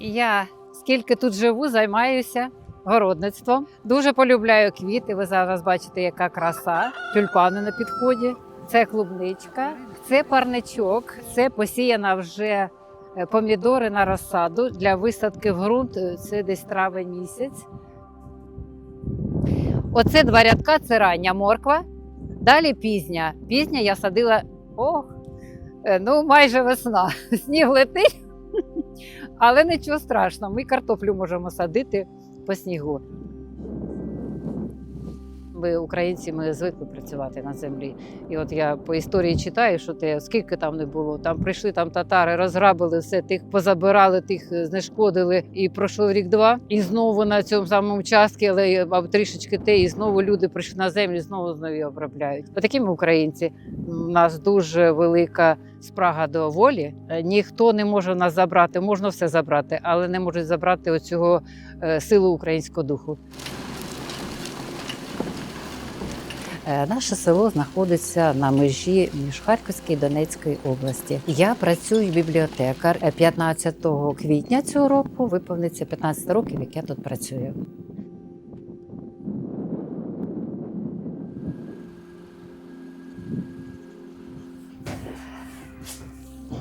Я скільки тут живу, займаюся городництвом. Дуже полюбляю квіти. Ви зараз бачите, яка краса. Тюльпани на підході. Це клубничка, це парничок, це посіяна вже е, помідори на розсаду для висадки в ґрунт. е, Це десь травень місяць. Оце два рядка це рання морква. Далі пізня. Пізня я садила ох, е, ну майже весна. Сніг летить. Але нічого страшного, ми картоплю можемо садити по снігу. Ми, українці, ми звикли працювати на землі. І от я по історії читаю, що те, скільки там не було. Там прийшли там татари, розграбили все, тих позабирали, тих е, знешкодили. І пройшов рік-два. І знову на цьому самому частці, але трішечки те, і знову люди прийшли на землю, знову знову обробляють. Отакі ми українці. У нас дуже велика спрага до волі. Е, Ніхто не може нас забрати, можна все забрати, але не можуть забрати оцього е, силу українського духу. Наше село знаходиться на межі між Харківської і Донецької області. Я працюю бібліотекар. Е, 15 квітня цього року виповниться 15 років, як я тут працюю.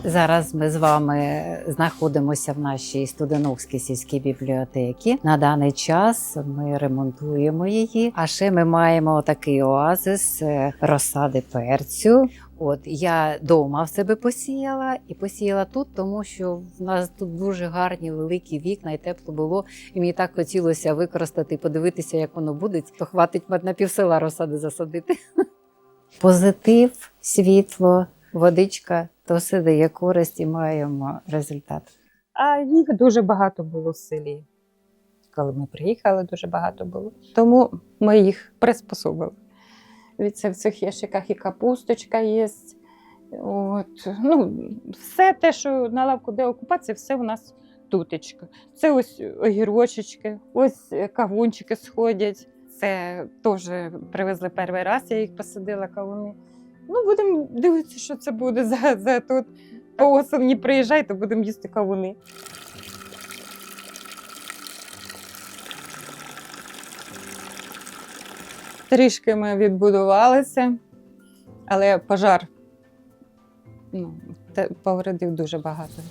Зараз ми з вами знаходимося в нашій Студеновській сільській бібліотеці. На даний час ми ремонтуємо її. А ще ми маємо такий оазис е, розсади перцю. От я вдома в себе посіяла і посіяла тут, тому що в нас тут дуже гарні великі вікна, і тепло було. І мені так хотілося використати подивитися, як воно буде. То хватить на півсела розсади засадити. Позитив, світло, водичка то все дає користь і маємо результат. А їх дуже багато було в селі. Коли ми приїхали, дуже багато було. Тому ми їх приспособили. Від це в цих ящиках і капусточка є. От. Ну, все те, що на лавку, де окупація, все у нас тутечка. Це ось огірочечки, ось е, кавунчики сходять. Це теж привезли перший раз, я їх посадила кавуни. Ну, будемо дивитися, що це буде за, за тут. По осені приїжджайте, будемо їсти кавуни. Трішки ми відбудувалися, але пожар ну, повредив дуже багато.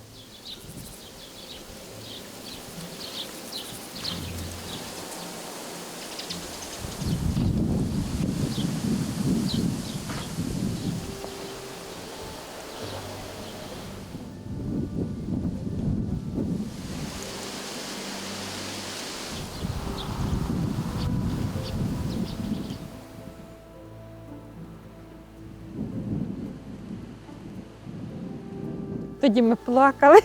Тоді ми плакали,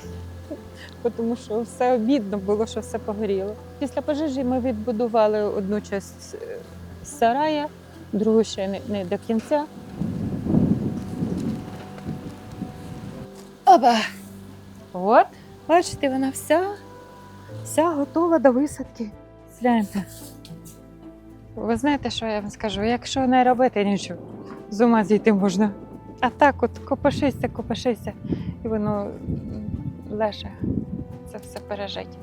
тому що все обідно було, що все погоріло. Після пожежі ми відбудували одну частину сарая, другу ще не, не до кінця. Оба! От, бачите, вона вся, вся готова до висадки. Гляньте. Ви знаєте, що я вам скажу? Якщо не робити нічого, з ума зійти можна. А так от копишися, копишися, і воно леже це все пережить.